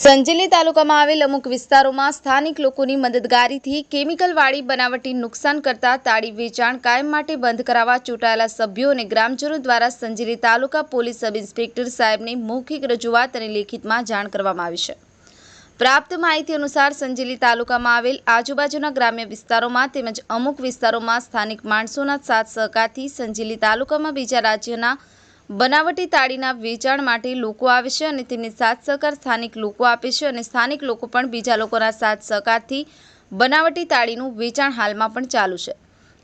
સંજેલી તાલુકામાં આવેલ અમુક વિસ્તારોમાં સ્થાનિક લોકોની મદદગારીથી કેમિકલવાળી બનાવટી નુકસાન કરતા તાળી વેચાણ કાયમ માટે બંધ કરાવવા ચૂંટાયેલા સભ્યો અને ગ્રામજનો દ્વારા Sanjeli taluka police sub inspector સાહેબની મૌખિક રજૂઆત અને લેખિતમાં જાણ કરવામાં આવી છે. પ્રાપ્ત માહિતી અનુસાર સંજેલી તાલુકામાં આવેલ આજુબાજુના ગ્રામ્ય વિસ્તારોમાં તેમજ અમુક વિસ્તારોમાં સ્થાનિક માણસોના સાથ સહકારથી સંજેલી તાલુકામાં બીજા રાજ્યના બનાવટી તાળીના વેચાણ માટે લોકો આવે છે અને તેને સાથ સહકાર સ્થાનિક લોકો આપે છે અને સ્થાનિક લોકો પણ બીજા લોકોના સાથ સહકારથી બનાવટી તાળીનું વેચાણ હાલમાં પણ ચાલુ છે.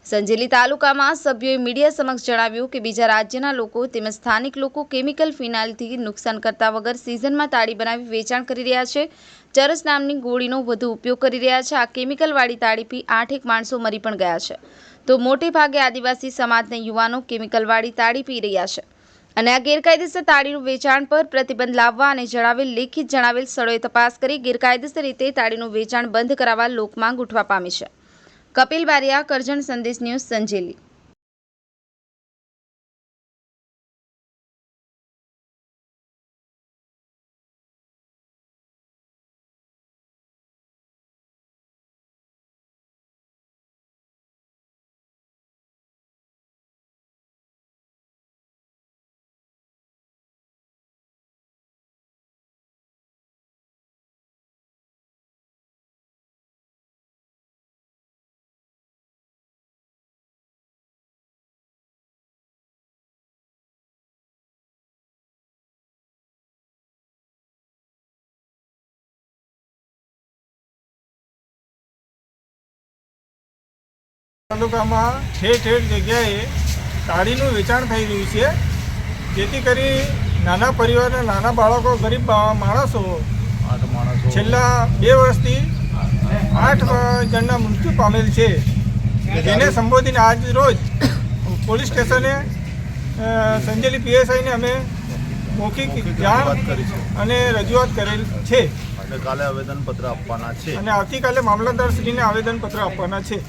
સંજેલી તાલુકામાં સભ્યોએ મીડિયા સમક્ષ જણાવ્યું કે બીજા રાજ્યના લોકો તેમજ સ્થાનિક લોકો કેમિકલ ફિનાઇલથી નુકસાન કરતા વગર સિઝનમાં તાળી બનાવી વેચાણ કરી રહ્યા છે. ચરસ નામની ગોળીનો વધુ ઉપયોગ કરી રહ્યા છે. આ કેમિકલવાળી તાળી પી આઠેક માણસો મરી પણ ગયા છે. તો મોટે ભાગે આદિવાસી સમાજના યુવાનો કેમિકલવાળી તાળી પી રહ્યા છે. અને આ ગેરકાયદેસર તાળીનું વેચાણ પર પ્રતિબંધ લાવવા અને જણાવેલ લેખિત જણાવેલ સ્થળોએ તપાસ કરી ગેરકાયદેસર રીતે તાળીનું વેચાણ બંધ કરાવવા લોકમાંગ ઉઠવા પામી છે. કપિલ બારિયા, કરજણ સંદેશ ન્યૂઝ સંજેલી. તાલુકામાં ઠેર ઠેર જગ્યાએ તાળીનું વેચાણ થઈ રહ્યું છે. જેથી કરી નાના પરિવારના નાના બાળકો ગરીબ માણસો માણસો. છેલ્લા બે વર્ષથી આઠ જણના મૃત્યુ પામેલ છે. જેને સંબોધીને આજ રોજ પોલીસ સ્ટેશને સંજેલી પીએસઆઈને અમે મૌખિક જાણ કરી અને રજૂઆત કરેલ છે. અને કાલે આવેદનપત્ર આપવાના છે. અને આવતીકાલે મામલતદારશ્રીને આવેદનપત્ર આપવાના છે.